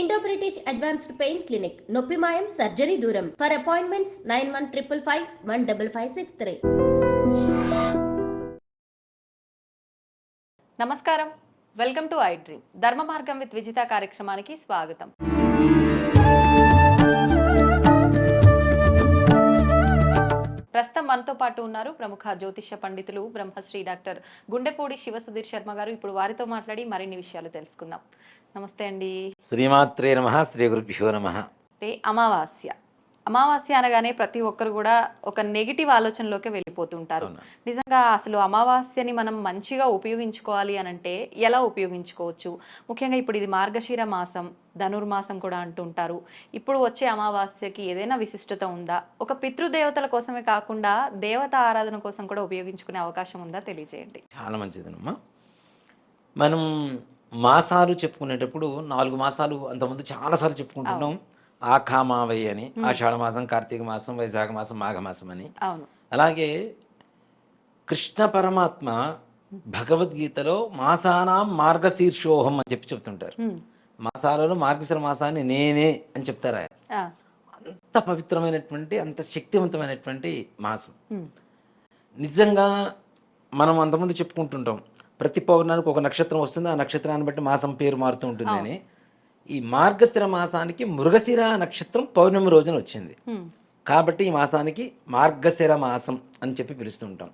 Indo British advanced pain clinic నొప్పి మాయం surgery దూరం for appointments nine one triple five one double five six three నమస్కారం. Welcome to I dream Dharma Margam with Vijitha కార్యక్రమానికి స్వాగతం. ప్రస్తుతం మనతో పాటు ఉన్నారు ప్రముఖ జ్యోతిష్య పండితులు బ్రహ్మశ్రీ డాక్టర్ గుండెపూడి శివసుధీర్ శర్మ గారు. ఇప్పుడు వారితో మాట్లాడి మరిన్ని విషయాలు తెలుసుకుందాం. నమస్తే అండి. శ్రీమాత్రే నమ శ్రీ గురుభ్యో నమ. అంటే అమావాస్య. అమావాస్య అనగానే ప్రతి ఒక్కరు కూడా ఒక నెగిటివ్ ఆలోచనలోకి వెళ్ళిపోతుంటారు. నిజంగా అసలు అమావాస్యని మనం మంచిగా ఉపయోగించుకోవాలి అని అంటే ఎలా ఉపయోగించుకోవచ్చు? ముఖ్యంగా ఇప్పుడు ఇది మార్గశిర మాసం ధనుర్మాసం కూడా అంటుంటారు. ఇప్పుడు వచ్చే అమావాస్యకి ఏదైనా విశిష్టత ఉందా? ఒక పితృదేవతల కోసమే కాకుండా దేవత ఆరాధన కోసం కూడా ఉపయోగించుకునే అవకాశం ఉందా? తెలియజేయండి. చాలా మంచిదనమ్మా మనం మాసాలు చెప్పుకునేటప్పుడు నాలుగు మాసాలు అంతకుముందు చాలాసార్లు చెప్పుకుంటున్నాం. ఆఖామావై అని ఆషాఢ మాసం కార్తీక మాసం వైశాఖ మాసం మాఘమాసం అని. అలాగే కృష్ణ పరమాత్మ భగవద్గీతలో మాసానాం మార్గశీర్షోహం అని చెప్పి చెప్తుంటారు. మాసాలలో మార్గశిర మాసాన్ని నేనే అని చెప్తారు ఆయన. అంత పవిత్రమైనటువంటి అంత శక్తివంతమైనటువంటి మాసం. నిజంగా మనం అంతకుముందు చెప్పుకుంటుంటాం ప్రతి పౌర్ణానికి ఒక నక్షత్రం వస్తుంది. ఆ నక్షత్రాన్ని బట్టి మాసం పేరు మారుతూ ఉంటుందని. ఈ మార్గశిర మాసానికి మృగశిర నక్షత్రం పౌర్ణమి రోజున వచ్చింది. కాబట్టి ఈ మాసానికి మార్గశిర మాసం అని చెప్పి పిలుస్తుంటాం.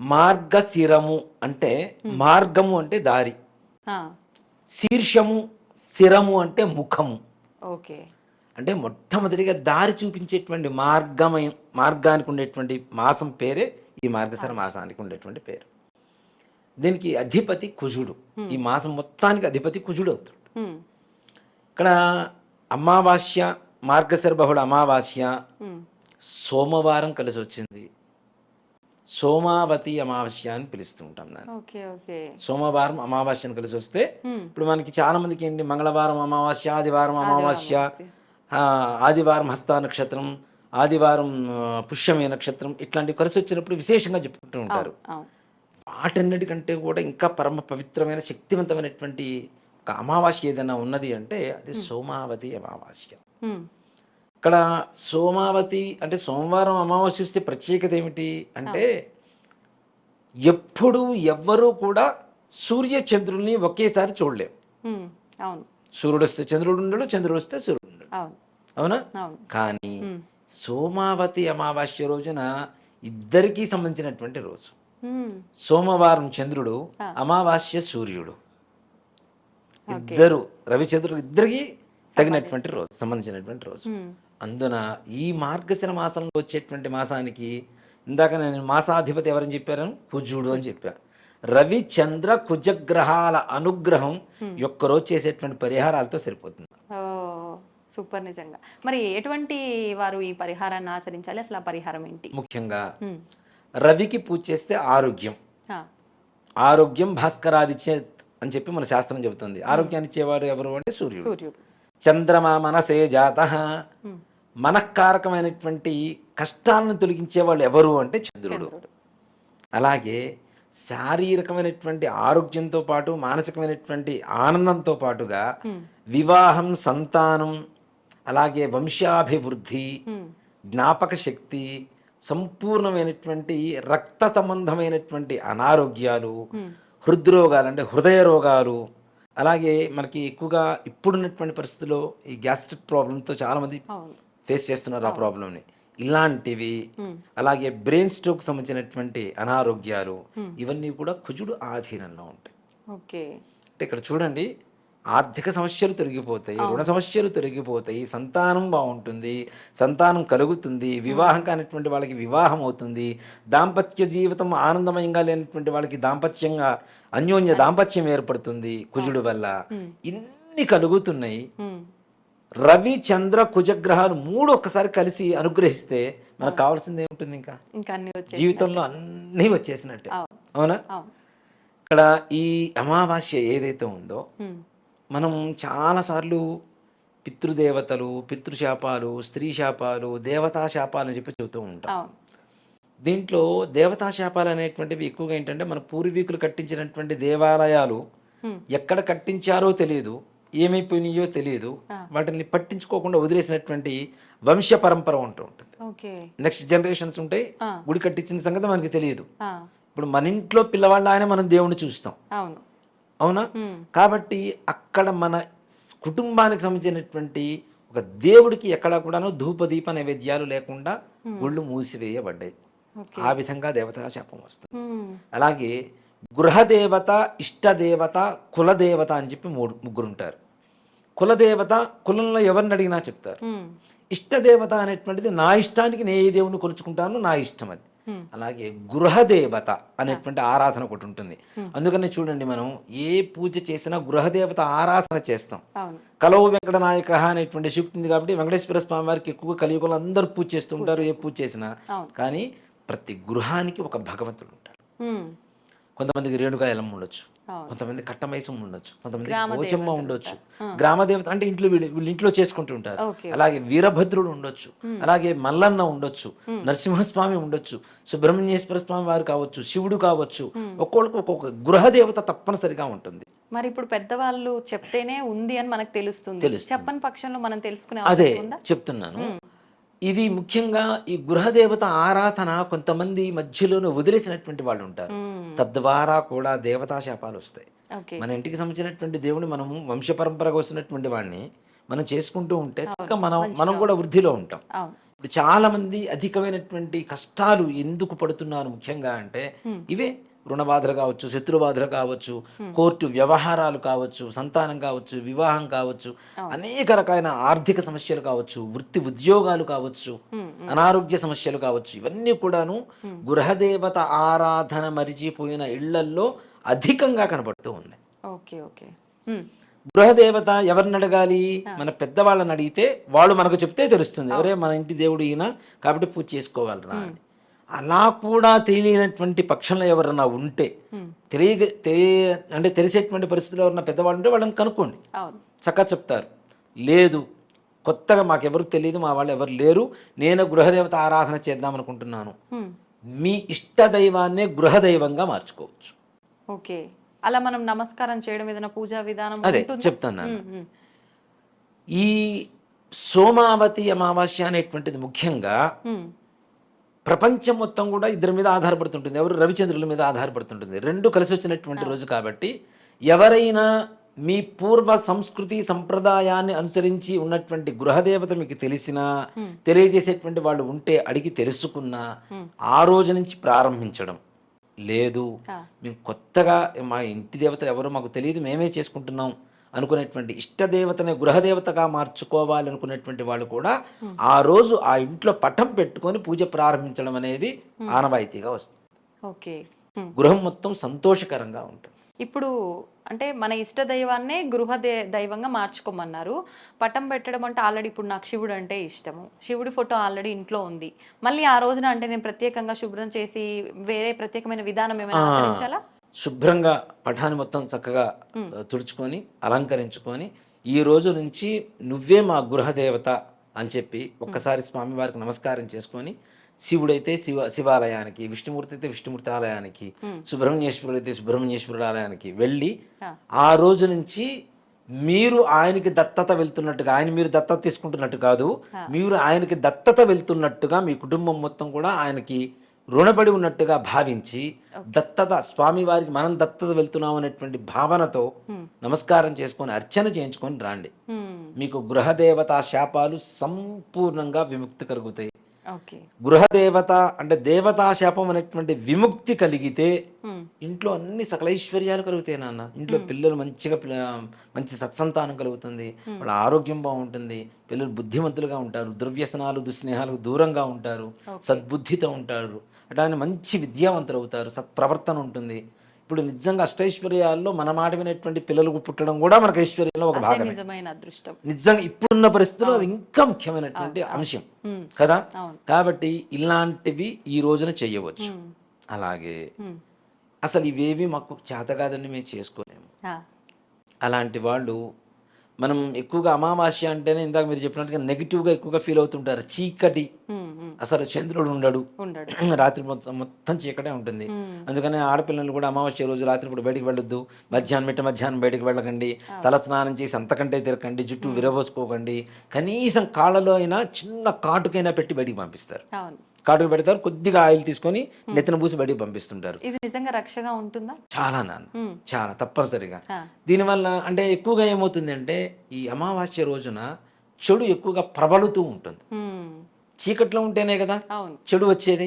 మార్గశిరము అంటే మార్గము అంటే దారి. శీర్షము శిరము అంటే ముఖము. ఓకే. అంటే మొట్టమొదటిగా దారి చూపించేటువంటి మార్గమై మార్గానికి ఉండేటువంటి మాసం పేరే ఈ మార్గశిర మాసానికి ఉండేటువంటి పేరు. దీనికి అధిపతి కుజుడు. ఈ మాసం మొత్తానికి అధిపతి కుజుడు అవుతాడు. ఇక్కడ అమావాస్య మార్గశిర బహుళ అమావాస్య. సోమవారం కలిసి వచ్చింది సోమావతి అమావాస్య అని పిలుస్తూ ఉంటాం దాన్ని. సోమవారం అమావాస్యను కలిసి వస్తే. ఇప్పుడు మనకి చాలా మందికి ఏంటి? మంగళవారం అమావాస్య ఆదివారం అమావాస్య ఆదివారం హస్త నక్షత్రం ఆదివారం పుష్యమి నక్షత్రం ఇట్లాంటివి కలిసి వచ్చినప్పుడు విశేషంగా చెప్పుకుంటూ ఉంటారు. వాటన్నిటికంటే కూడా ఇంకా పరమ పవిత్రమైన శక్తివంతమైనటువంటి ఒక అమావాస్య ఏదైనా ఉన్నది అంటే అది సోమావతి అమావాస్య. ఇక్కడ సోమావతి అంటే సోమవారం అమావాస్య వస్తే ప్రత్యేకత ఏమిటి అంటే ఎప్పుడు ఎవ్వరూ కూడా సూర్య చంద్రుల్ని ఒకేసారి చూడలేం హ్మ్. అవును సూర్యుడు వస్తే చంద్రుడు ఉండడు చంద్రుడు వస్తే సూర్యుడు ఉండడు అవును కానీ. సోమావతి అమావాస్య రోజున ఇద్దరికీ సంబంధించినటువంటి రోజు. సోమవారం చంద్రుడు. అమావాస్య సూర్యుడు. ఇద్దరు రవిచంద్రుడు ఇద్దరికి తగినటువంటి రోజు సంబంధించినటువంటి రోజు. అందున ఈ మార్గశిర మాసంలో వచ్చేటువంటి మాసానికి ఇందాక నేను మాసాధిపతి ఎవరని చెప్పాను? కుజుడు అని చెప్పాను రవి చంద్ర కుజగ్రహాల అనుగ్రహం ఒక్కరోజు చేసేటువంటి పరిహారాలతో సరిపోతుంది. సూపర్ నిజంగా. మరి ఎటువంటి వారు ఈ పరిహారాన్ని ఆచరించాలి? అసలు ఆ పరిహారం ఏంటి? ముఖ్యంగా. రవికి పూజ చేస్తే ఆరోగ్యం. ఆరోగ్యం భాస్కరాదిత్య అని చెప్పి మన శాస్త్రం చెబుతుంది ఆరోగ్యాన్ని ఇచ్చేవాడు ఎవరు అంటే సూర్యుడు చంద్రమా మనసే జాత. మనఃకారకమైనటువంటి కష్టాలను తొలగించే వాళ్ళు ఎవరు అంటే చంద్రుడు అలాగే శారీరకమైనటువంటి ఆరోగ్యంతో పాటు మానసికమైనటువంటి ఆనందంతో పాటుగా. వివాహం సంతానం అలాగే వంశాభివృద్ధి. జ్ఞాపక శక్తి సంపూర్ణమైనటువంటి రక్త సంబంధమైనటువంటి అనారోగ్యాలు. హృద్రోగాలు అంటే హృదయ రోగాలు అలాగే మనకి ఎక్కువగా ఇప్పుడున్నటువంటి పరిస్థితుల్లో ఈ గ్యాస్ట్రిక్ ప్రాబ్లంతో చాలామంది ఫేస్ చేస్తున్నారు ఆ ప్రాబ్లమ్ని ఇలాంటివి. అలాగే బ్రెయిన్ స్ట్రోక్ సంబంధించినటువంటి అనారోగ్యాలు. ఇవన్నీ కూడా కుజుడు ఆధీనంలో ఉంటాయి ఓకే అంటే ఇక్కడ చూడండి ఆర్థిక సమస్యలు తొలగిపోతాయి రుణ సమస్యలు తొలగిపోతాయి సంతానం బాగుంటుంది సంతానం కలుగుతుంది వివాహం కానిటువంటి వాళ్ళకి వివాహం అవుతుంది దాంపత్య జీవితం ఆనందమయంగా లేనటువంటి వాళ్ళకి దాంపత్యంగా అన్యోన్య దాంపత్యం ఏర్పడుతుంది కుజుడు వల్ల. ఇన్ని కలుగుతున్నాయి. రవి చంద్ర కుజగ్రహాలు మూడు ఒక్కసారి కలిసి అనుగ్రహిస్తే మనకు కావాల్సింది ఏముంటుంది ఇంకా? జీవితంలో అన్నీ వచ్చేసినట్టే. అవును. ఇక్కడ ఈ అమావాస్య ఏదైతే ఉందో. మనం చాలాసార్లు పితృదేవతలు పితృశాపాలు స్త్రీ శాపాలు దేవతా శాపాలు అని చెప్పి చెబుతూ ఉంటాం. దీంట్లో దేవతా శాపాలు అనేటువంటివి ఎక్కువగా ఏంటంటే మన పూర్వీకులు కట్టించినటువంటి దేవాలయాలు. ఎక్కడ కట్టించారో తెలియదు ఏమైపోయినాయో తెలియదు. వాటిని పట్టించుకోకుండా వదిలేసినటువంటి వంశ పరంపర ఉంటూ ఉంటుంది. నెక్స్ట్ జనరేషన్స్ ఉంటాయి. గుడి కట్టించిన సంగతి మనకి తెలియదు. ఇప్పుడు మన ఇంట్లో పిల్లవాళ్ళ ఆయన మనం దేవుణ్ణి చూస్తాం. అవును? కాబట్టి అక్కడ మన కుటుంబానికి సంబంధించినటువంటి ఒక దేవుడికి ఎక్కడ కూడాను ధూపదీప నైవేద్యాలు లేకుండా గుళ్ళు మూసివేయబడ్డాయి. ఆ విధంగా దేవతా శాపం వస్తుంది. అలాగే గృహదేవత ఇష్టదేవత కులదేవత అని చెప్పి మూడు ముగ్గురు ఉంటారు కులదేవత కులంలో ఎవరిని అడిగినా చెప్తారు. ఇష్టదేవత అనేటువంటిది నా ఇష్టానికి నేను ఏ దేవుని కొలుచుకుంటానో నా ఇష్టం అది. అలాగే గృహదేవత అనేటువంటి ఆరాధన ఒకటి ఉంటుంది. అందుకని చూడండి మనం ఏ పూజ చేసినా గృహదేవత ఆరాధన చేస్తాం. కలవు వెంకట నాయక అనేటువంటి శక్తి ఉంది కాబట్టి వెంకటేశ్వర స్వామి వారికి ఎక్కువగా కలియుగంలో అందరూ పూజ చేస్తూ ఉంటారు ఏ పూజ చేసినా. కానీ ప్రతి గృహానికి ఒక భగవంతుడు ఉంటాడు. కొంతమందికి రేణుగా ఎలమ్మ ఉండొచ్చు. కొంతమంది కట్టమైసం ఉండొచ్చు. కొంతమంది పోచమ్మ దేవతలు ఉండొచ్చు. ఉంటారు. గ్రామ దేవత అంటే ఇంట్లో వీళ్ళు ఇంట్లో చేసుకుంటూ ఉంటారు. అలాగే వీరభద్రుడు ఉండొచ్చు. అలాగే మల్లన్న ఉండొచ్చు. నరసింహస్వామి ఉండొచ్చు. సుబ్రహ్మణ్యేశ్వర స్వామి వారు కావచ్చు శివుడు కావచ్చు. ఒక్కొక్కరికి ఒక్కొక్క గృహ దేవత తప్పనిసరిగా ఉంటుంది. మరి ఇప్పుడు పెద్దవాళ్ళు చెప్తేనే ఉంది అని మనకు తెలుస్తుంది. చెప్పని పక్షంలో మనం తెలుసుకునే అదే చెప్తున్నాను. ఇది ముఖ్యంగా ఈ గృహదేవత ఆరాధన కొంతమంది మధ్యలోనే వదిలేసినటువంటి వాళ్ళు ఉంటారు. తద్వారా కూడా దేవతా శాపాలు వస్తాయి. మన ఇంటికి సంబంధించినటువంటి దేవుని మనము వంశ పరంపరగా వస్తున్నటువంటి వాడిని మనం చేసుకుంటూ ఉంటే చక్కగా మనం మనం కూడా వృద్ధిలో ఉంటాం. ఇప్పుడు చాలా మంది అధికమైనటువంటి కష్టాలు ఎందుకు పడుతున్నారు ముఖ్యంగా అంటే ఇవే రుణ బాధలు కావచ్చు శత్రు బాధలు కావచ్చు కోర్టు వ్యవహారాలు కావచ్చు సంతానం కావచ్చు వివాహం కావచ్చు అనేక రకాలైన ఆర్థిక సమస్యలు కావచ్చు వృత్తి ఉద్యోగాలు కావచ్చు అనారోగ్య సమస్యలు కావచ్చు ఇవన్నీ కూడాను గృహదేవత ఆరాధన మరిచిపోయిన ఇళ్ళల్లో అధికంగా కనపడుతూ ఉన్నాయి. Okay okay. గృహదేవత ఎవరిని అడగాలి? మన పెద్దవాళ్ళని అడిగితే వాళ్ళు మనకు చెప్తే తెలుస్తుంది. ఎవరే మన ఇంటి దేవుడు ఈయన కాబట్టి పూజ చేసుకోవాలరా అని. అలా కూడా తెలియనటువంటి పక్షంలో ఎవరన్నా ఉంటే తెలియ తెలియ అంటే తెలిసేటువంటి పరిస్థితుల్లో ఎవరన్నా పెద్దవాళ్ళు ఉంటే వాళ్ళని కనుక్కోండి. చక్కగా చెప్తారు. లేదు కొత్తగా మాకెవరు తెలియదు మా వాళ్ళు ఎవరు లేరు నేను గృహదేవత ఆరాధన చేద్దాం అనుకుంటున్నాను మీ ఇష్ట దైవాన్నే గృహదైవంగా మార్చుకోవచ్చు. ఓకే. అలా మనం నమస్కారం చేయడం ఏదైనా పూజా విధానం అదే? చెప్తాను ఈ సోమావతి అమావాస్య అనేటువంటిది ముఖ్యంగా ప్రపంచం మొత్తం కూడా ఇద్దరి మీద ఆధారపడుతుంటుంది. ఎవరు రవిచంద్రుల మీద ఆధారపడుతుంటుంది. రెండు కలిసి వచ్చినటువంటి రోజు కాబట్టి ఎవరైనా మీ పూర్వ సంస్కృతి సంప్రదాయాన్ని అనుసరించి ఉన్నటువంటి గృహదేవత మీకు తెలిసినా తెలియజేసేటువంటి వాళ్ళు ఉంటే అడిగి తెలుసుకున్నా ఆ రోజు నుంచి ప్రారంభించడం లేదు. మేము కొత్తగా మా ఇంటి దేవత ఎవరో మాకు తెలియదు. మేమే చేసుకుంటున్నాం. అనుకునేటువంటి ఇష్టదేవతని గృహదేవతగా మార్చుకోవాలి అనుకునేటువంటి వాళ్ళు కూడా ఆ రోజు ఆ ఇంట్లో పటం పెట్టుకొని పూజ ప్రారంభించడం అనేది ఆనవాయితీగా వస్తుంది. ఓకే. ఉమ్. గృహం మొత్తం సంతోషకరంగా ఉంటుంది. ఇప్పుడు అంటే మన ఇష్ట దైవాన్నే గృహ దైవంగా మార్చుకోమన్నారు. పటం పెట్టడం అంటే ఆల్రెడీ ఇప్పుడు నాకు శివుడు అంటే ఇష్టము. శివుడి ఫోటో ఆల్రెడీ ఇంట్లో ఉంది. మళ్ళీ ఆ రోజున అంటే నేను ప్రత్యేకంగా శుభ్రం చేసి వేరే ప్రత్యేకమైన విధానం ఏమైనా. ఆచరించాలా? శుభ్రంగా పఠాన్ని మొత్తం చక్కగా తుడుచుకొని అలంకరించుకొని ఈ రోజు నుంచి నువ్వే మా గృహదేవత అని చెప్పి ఒక్కసారి స్వామివారికి నమస్కారం చేసుకొని శివుడైతే శివ శివాలయానికి విష్ణుమూర్తి అయితే విష్ణుమూర్తి ఆలయానికి సుబ్రహ్మణ్యేశ్వరుడు అయితే సుబ్రహ్మణ్యేశ్వరుడు ఆలయానికి వెళ్ళి ఆ. ఆ రోజు నుంచి మీరు ఆయనకి దత్తత వెళ్తున్నట్టుగా ఆయన మీరు దత్తత తీసుకుంటున్నట్టు కాదు మీరు ఆయనకి దత్తత వెళ్తున్నట్టుగా మీ కుటుంబం మొత్తం కూడా ఆయనకి రుణపడి ఉన్నట్టుగా భావించి దత్తత స్వామి వారికి మనం దత్తత వెళ్తున్నాం అనేటువంటి భావనతో నమస్కారం చేసుకొని అర్చన చేయించుకొని రాండి. ఉమ్, మీకు గృహదేవతా శాపాలు సంపూర్ణంగా విముక్తి కలుగుతాయి. గృహదేవత అంటే దేవతా శాపం అనేటువంటి విముక్తి కలిగితే ఉమ్, ఇంట్లో అన్ని సకల ఐశ్వర్యాలు కలుగుతాయి నాన్న. ఇంట్లో పిల్లలు మంచిగా మంచి సత్సంతానం కలుగుతుంది. వాళ్ళ ఆరోగ్యం బాగుంటుంది. పిల్లలు బుద్ధిమంతులుగా ఉంటారు. దుర్వ్యసనాలు దుస్నేహాలకు దూరంగా ఉంటారు. సద్బుద్ధితో ఉంటారు. అట్లానే మంచి విద్యావంతులు అవుతారు సత్ప్రవర్తన ఉంటుంది. ఇప్పుడు నిజంగా అష్టైశ్వర్యాల్లో మన మాట వినేటువంటి పిల్లలకు పుట్టడం కూడా మనకు ఐశ్వర్యంలో ఒక అదృష్టం. నిజంగా ఇప్పుడున్న పరిస్థితుల్లో అది ఇంకా ముఖ్యమైనటువంటి అంశం. కదా? కాబట్టి ఇలాంటివి ఈ రోజున చెయ్యవచ్చు ఉమ్, అలాగే అసలు ఇవేవి మాకు చేత కాదండి మేము చేసుకోలేము. అలాంటి వాళ్ళు మనం ఎక్కువగా అమావాస్య అంటేనే ఇందాక మీరు చెప్పినట్టుగా నెగిటివ్గా ఎక్కువగా ఫీల్ అవుతుంటారు. చీకటి. అసలు చంద్రుడు ఉండడు. రాత్రి మొత్తం మొత్తం చీకటే ఉంటుంది. అందుకని ఆడపిల్లలు కూడా అమావాస్య రోజు రాత్రి పూట బయటికి వెళ్ళొద్దు. మధ్యాహ్నం మిట్ట మధ్యాహ్నం బయటికి వెళ్ళకండి. తల స్నానం చేసి అంతకంటే తిరగండి జుట్టు విరబోసుకోకండి. కనీసం కాళ్ళలో అయినా చిన్న కాటుకైనా పెట్టి బయటికి పంపిస్తారు. కాటుకు పెడతారు కొద్దిగా ఆయిల్ తీసుకొని నెత్తిన పూసి బయటికి పంపిస్తుంటారు. ఇది నిజంగా రక్షగా ఉంటుందా? చాలా నాన్న. చాలా తప్పనిసరిగా. దీనివల్ల అంటే ఎక్కువగా ఏమవుతుంది అంటే ఈ అమావాస్య రోజున చెడు ఎక్కువగా ప్రబలుతూ ఉంటుంది. చీకట్లో ఉంటేనే కదా చెడు వచ్చేది.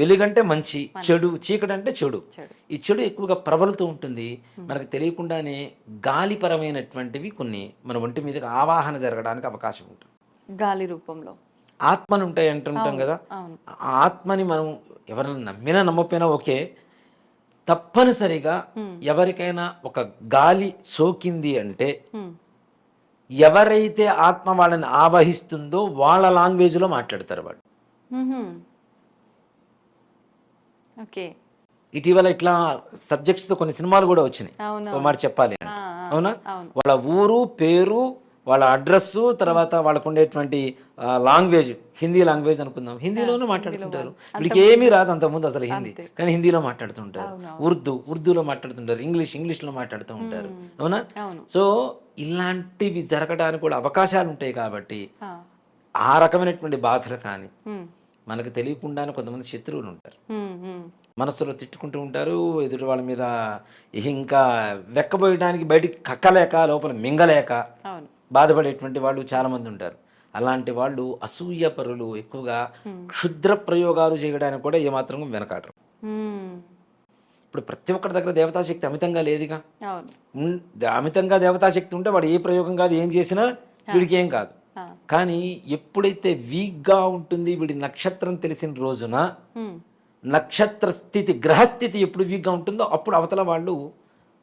వెలుగంటే మంచి చెడు చీకటి అంటే చెడు. చెడు. ఈ చెడు ఎక్కువగా ప్రబలుతూ ఉంటుంది. మనకు తెలియకుండానే గాలిపరమైనటువంటివి కొన్ని మన ఒంటి మీదకి ఆవాహన జరగడానికి అవకాశం ఉంటుంది. గాలి రూపంలో. ఆత్మలు ఉంటాయి అంటుంటాం కదా. ఆ ఆత్మని మనం ఎవరైనా నమ్మినా నమ్మపోయినా ఓకే. తప్పనిసరిగా ఎవరికైనా ఒక గాలి సోకింది అంటే. ఎవరైతే ఆత్మ వాళ్ళని ఆవహిస్తుందో వాళ్ళ లాంగ్వేజ్లో మాట్లాడతారు వాళ్ళు. ఓకే. ఇటీవల ఇట్లా సబ్జెక్ట్స్తో కొన్ని సినిమాలు కూడా వచ్చినాయి. మాట చెప్పాలి అవును. వాళ్ళ ఊరు పేరు వాళ్ళ అడ్రస్ తర్వాత వాళ్ళకు ఉండేటువంటి లాంగ్వేజ్ హిందీ లాంగ్వేజ్ అనుకుందాం. హిందీలోనే మాట్లాడుతుంటారు. వీళ్ళకి ఏమీ రాదు అంతకుముందు అసలు హిందీ. కానీ హిందీలో మాట్లాడుతుంటారు. ఉర్దూ ఉర్దూలో మాట్లాడుతుంటారు. ఇంగ్లీష్ ఇంగ్లీష్లో మాట్లాడుతూ ఉంటారు. అవునా? సో ఇలాంటివి జరగడానికి కూడా అవకాశాలు ఉంటాయి కాబట్టి ఆ. రకమైనటువంటి బాధలు కానీ. మనకు తెలియకుండానే కొంతమంది శత్రువులు ఉంటారు. మనసులో తిట్టుకుంటూ ఉంటారు. ఎదుటి వాళ్ళ మీద ఇంకా వెక్కబోయడానికి బయటికి కక్కలేక లోపల మింగలేక బాధపడేటువంటి వాళ్ళు చాలామంది ఉంటారు. అలాంటి వాళ్ళు అసూయ పరులు ఎక్కువగా క్షుద్ర ప్రయోగాలు చేయడానికి కూడా ఏమాత్రం వెనకాడరు. ఇప్పుడు ప్రతి ఒక్కరి దగ్గర దేవతాశక్తి అమితంగా లేదుగా. అమితంగా దేవతాశక్తి ఉంటే వాడు ఏ ప్రయోగం కాదు ఏం చేసినా వీడికి ఏం కాదు. కానీ ఎప్పుడైతే వీక్గా ఉంటుంది వీడి నక్షత్రం తెలిసిన రోజున. నక్షత్ర స్థితి గ్రహస్థితి ఎప్పుడు వీక్గా ఉంటుందో అప్పుడు అవతల వాళ్ళు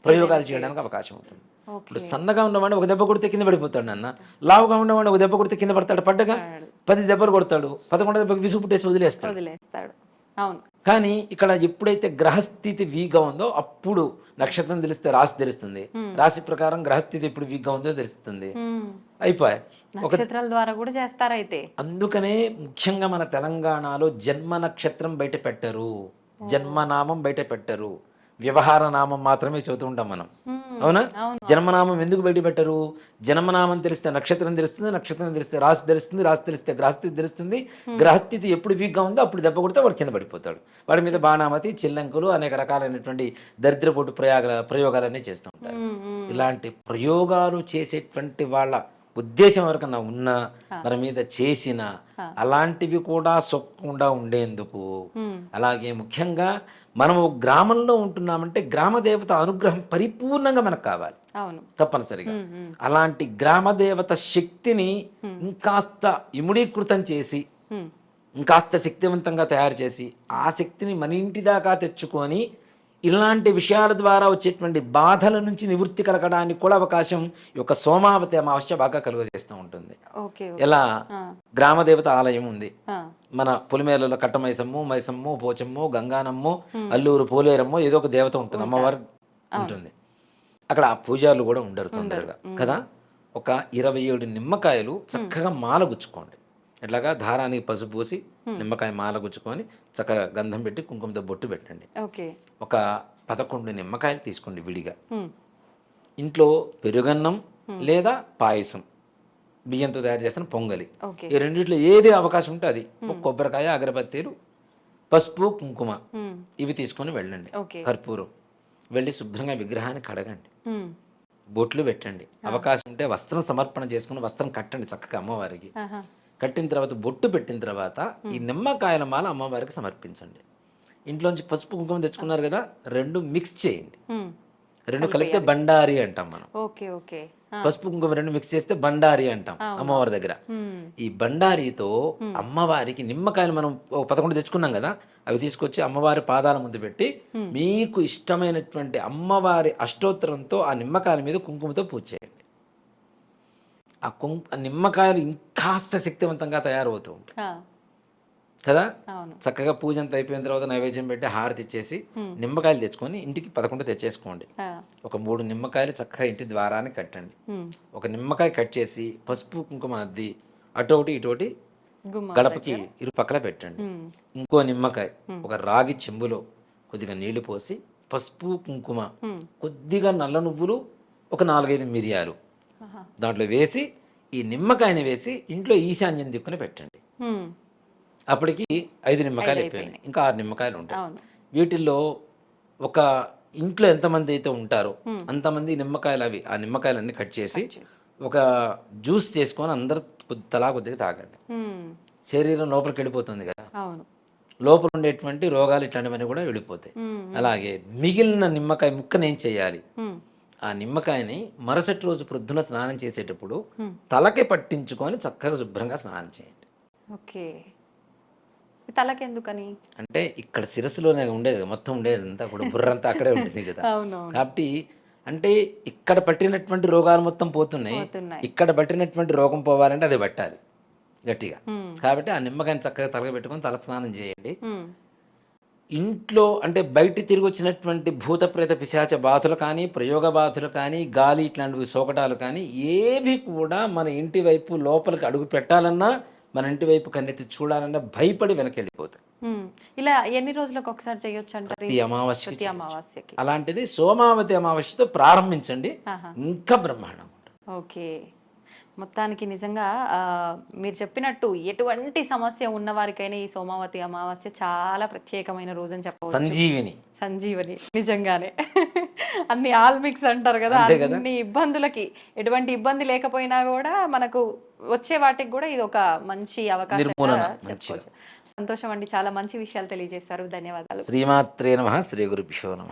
ప్రయోగాలు చేయడానికి అవకాశం ఉంటుంది. ఇప్పుడు సన్నగా ఉన్నవాడిని ఒక దెబ్బ కొడితే కింద పడిపోతాడు నాన్న. లావుగా ఉన్నవాడిని ఒక దెబ్బ కొడితే కింద పడతాడు. పడ్డగా. పది దెబ్బలు కొడతాడు. పదకొండు దెబ్బకి విసుగు పుట్టేసి వదిలేస్తాడు. అవును. కానీ ఇక్కడ ఎప్పుడైతే గ్రహస్థితి వీక్గా ఉందో అప్పుడు నక్షత్రం తెలిస్తే రాశి తెలుస్తుంది. రాశి ప్రకారం గ్రహస్థితి ఎప్పుడు వీక్గా ఉందో తెలుస్తుంది. మ్మ్. అయిపోయాయి. నక్షత్రాల ద్వారా కూడా చేస్తారైతే. అందుకనే ముఖ్యంగా మన తెలంగాణలో జన్మ నక్షత్రం బయట పెట్టరు. జన్మనామం బయట పెట్టరు. వ్యవహార నామం మాత్రమే చదువుతూ ఉంటాం మనం. అవునా. జన్మనామం ఎందుకు బయట పెట్టరు జన్మనామం తెలిస్తే నక్షత్రం తెలుస్తుంది నక్షత్రం తెలిస్తే రాశి తెలుస్తుంది రాశి తెలిస్తే గ్రహస్థితి తెలుస్తుంది. గ్రహస్థితి ఎప్పుడు వీక్గా ఉందో అప్పుడు దెబ్బ కొడితే వాడు కింద పడిపోతాడు. వాడి మీద బాణామతి చిల్లంకులు అనేక రకాలైనటువంటి దరిద్రపోటు ప్రయోగాల ప్రయోగాలన్నీ చేస్తూ ఉంటారు. ఇలాంటి ప్రయోగాలు చేసేటువంటి వాళ్ళ ఉద్దేశం ఎవరికన్నా ఉన్నా మన మీద చేసిన అలాంటివి కూడా సొక్కకుండా ఉండేందుకు. అలాగే ముఖ్యంగా మనము గ్రామంలో ఉంటున్నామంటే గ్రామ దేవత అనుగ్రహం పరిపూర్ణంగా మనకు కావాలి అవును తప్పనిసరిగా. అలాంటి గ్రామ దేవత శక్తిని ఇంకాస్త ఇముడీకృతం చేసి. ఇంకాస్త శక్తివంతంగా తయారు చేసి ఆ శక్తిని మన ఇంటి దాకా తెచ్చుకొని ఇలాంటి విషయాల ద్వారా వచ్చేటువంటి బాధల నుంచి నివృత్తి కలగడానికి కూడా అవకాశం ఈ యొక్క సోమావతి అమావాస్య బాగా కలుగజేస్తూ ఉంటుంది. ఆ. గ్రామదేవత ఆలయం ఉంది. మన పులిమేరలో కట్టమైసమ్ము మైసమ్ము పోచమ్ము గంగానమ్ము అల్లూరు పోలేరమ్ము ఏదో ఒక దేవత ఉంటుంది అమ్మవారు ఉంటుంది. అక్కడ ఆ పూజారులు కూడా ఉండరు తొందరగా. కదా? ఒక ఇరవై ఏడు నిమ్మకాయలు చక్కగా మాల గుచ్చుకోండి ఇట్లాగా దారానికి పసుపు పూసి నిమ్మకాయ మాల గుచ్చుకొని చక్కగా గంధం పెట్టి కుంకుమతో బొట్టు పెట్టండి. ఓకే. ఒక పదకొండు నిమ్మకాయలు తీసుకోండి విడిగా. ఇంట్లో పెరుగన్నం లేదా పాయసం బియ్యంతో తయారు చేసిన పొంగలి. ఈ రెండిట్లో ఏది అవకాశం ఉంటే అది. కొబ్బరికాయ అగరబత్తీలు పసుపు కుంకుమ. ఇవి తీసుకొని వెళ్ళండి. కర్పూరం. వెళ్ళి శుభ్రంగా విగ్రహాన్ని కడగండి. బొట్లు పెట్టండి. అవకాశం ఉంటే వస్త్రం సమర్పణ చేసుకుని వస్త్రం కట్టండి చక్కగా అమ్మవారికి. కట్టిన తర్వాత బొట్టు పెట్టిన తర్వాత ఈ నిమ్మకాయల మాల అమ్మవారికి సమర్పించండి. ఇంట్లోంచి పసుపు కుంకుమ తెచ్చుకున్నారు కదా రెండు మిక్స్ చేయండి. రెండు కలిపితే బండారి అంటాం మనం. Okay okay. పసుపు కుంకుమ రెండు మిక్స్ చేస్తే బండారి అంటాం అమ్మవారి దగ్గర. ఈ బండారితో అమ్మవారికి నిమ్మకాయలు మనం పదకొండు తెచ్చుకున్నాం కదా అవి తీసుకొచ్చి అమ్మవారి పాదాల ముందు పెట్టి మీకు ఇష్టమైనటువంటి అమ్మవారి అష్టోత్తరంతో ఆ నిమ్మకాయల మీద కుంకుమతో పూజ చేయండి. ఆ కుం ఆ నిమ్మకాయలు ఇంకాస్త శక్తివంతంగా తయారవుతూ ఉంటాయి. కదా? చక్కగా పూజ అంతా అయిపోయిన తర్వాత నైవేద్యం పెట్టి హారతి ఇచ్చేసి నిమ్మకాయలు తెచ్చుకొని ఇంటికి పదకొండు తెచ్చేసుకోండి. ఒక మూడు నిమ్మకాయలు చక్కగా ఇంటి ద్వారాన్ని కట్టండి. ఒక నిమ్మకాయ కట్ చేసి పసుపు కుంకుమ అద్ది అటొకటి ఇటొకటి గుమ్మ గడపకి ఇరు పక్కల పెట్టండి. ఇంకో నిమ్మకాయ ఒక రాగి చెంబులో కొద్దిగా నీళ్ళు పోసి పసుపు కుంకుమ కొద్దిగా నల్ల నువ్వులు ఒక నాలుగైదు మిరియాలు దాంట్లో వేసి ఈ నిమ్మకాయని వేసి ఇంట్లో ఈశాన్యం దిక్కున పెట్టండి. అప్పటికి ఐదు నిమ్మకాయలు అయిపోయినాయి. ఇంకా ఆరు నిమ్మకాయలు ఉంటాయి. వీటిల్లో ఒక ఇంట్లో ఎంతమంది అయితే ఉంటారో అంతమంది నిమ్మకాయలు అవి ఆ నిమ్మకాయలన్నీ కట్ చేసి. ఒక జ్యూస్ చేసుకొని అందరు తలా కొద్దిగా తాగండి. శరీరం లోపలికి వెళ్ళిపోతుంది కదా. లోపల ఉండేటువంటి రోగాలు ఇట్లాంటివన్నీ కూడా వెళ్ళిపోతాయి. అలాగే మిగిలిన నిమ్మకాయ ముక్కను ఏం చేయాలి? ఆ నిమ్మకాయని మరుసటి రోజు ప్రొద్దున స్నానం చేసేటప్పుడు. తలకి పట్టించుకొని చక్కగా శుభ్రంగా స్నానం చేయండి. ఓకే. ఈ తలకెందుకని? అంటే ఇక్కడ శిరస్సులోనే ఉండేది మొత్తం ఉండేది అంతా కూడా బుర్రంతా అక్కడే ఉంటుంది కదా. కాబట్టి అంటే ఇక్కడ పట్టినటువంటి రోగాలు మొత్తం పోతున్నాయి. ఇక్కడ పట్టినటువంటి రోగం పోవాలంటే అది పట్టాలి గట్టిగా. కాబట్టి ఆ నిమ్మకాయని చక్కగా తలగ పెట్టుకొని తల స్నానం చేయండి. ఇంట్లో అంటే బయట తిరిగి వచ్చినటువంటి భూత ప్రేత పిశాచ బాధలు కానీ ప్రయోగ బాధలు కానీ గాలి ఇట్లాంటివి సోకటాలు కానీ ఏవి కూడా మన ఇంటి వైపు లోపలికి అడుగు పెట్టాలన్నా మన ఇంటి వైపు కన్నెత్తి చూడాలన్నా భయపడి ఉమ్. ఇలా ఎన్ని రోజులకు ఒకసారి చేయొచ్చు అమావాస్యకి ప్రతి అమావాస్యకి. అలాంటిది సోమావతి అమావాస్యతో ప్రారంభించండి. ఇంకా బ్రహ్మాండం ఓకే. మొత్తానికి నిజంగా మీరు చెప్పినట్టు ఎటువంటి సమస్య ఉన్న వారికైనా ఈ సోమావతి అమావాస్య చాలా ప్రత్యేకమైన రోజు అని చెప్పవచ్చు. సంజీవిని. సంజీవని నిజంగానే. అన్ని ఆల్ మిక్స్ అంటారు కదా. అన్ని ఇబ్బందులకి. ఎటువంటి ఇబ్బంది లేకపోయినా కూడా మనకు వచ్చే వాటికి కూడా ఇది ఒక మంచి అవకాశం. సంతోషం అండి చాలా మంచి విషయాలు తెలియజేశారు. ధన్యవాదాలు. శ్రీమాత్రే నమ శ్రీ గురుభ్యో నమ.